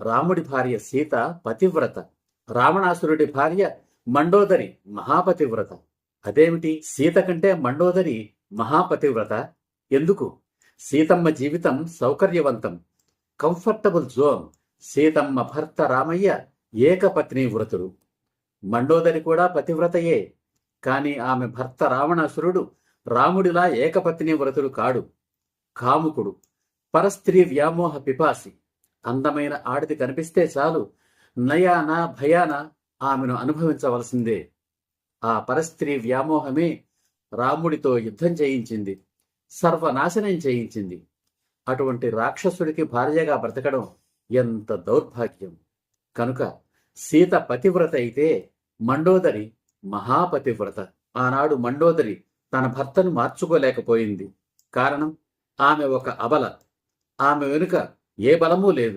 రాముడి భార్య సీత పతివ్రత రావణాసురుడి భార్య మండోదరి మహాపతివ్రత. అదేమిటి? సీత కంటే మండోదరి మహాపతివ్రత? ఎందుకు? సీతమ్మ జీవితం సౌకర్యవంతం. Comfortable zone. సీతమ్మ భర్త రామయ్య ఏకపత్ని వ్రతుడు. మండోదరి కూడా పతివ్రతయే. కాని ఆమె భర్త రావణాసురుడు రాముడిలా ఏకపత్ని వ్రతుడు కాడు. కాముకుడు. పరస్త్రీ వ్యామోహ పిపాసి. అందమైన ఆడిది కనిపిస్తే చాలు. నయాన భయాన ఆమెను అనుభవించవలసిందే. ఆ పరస్త్రీ వ్యామోహమే రాముడితో యుద్ధం చేయించింది. సర్వనాశనం చేయించింది. అటువంటి రాక్షసుడికి భార్యగా బ్రతకడం ఎంత దౌర్భాగ్యం. కనుక సీత పతివ్రత అయితే మండోదరి మహాపతివ్రత. ఆనాడు మండోదరి తన భర్తను మార్చుకోలేకపోయింది. కారణం ఆమె ఒక అబల. ఆమె వెనుక ఏ బలమూ లేదు.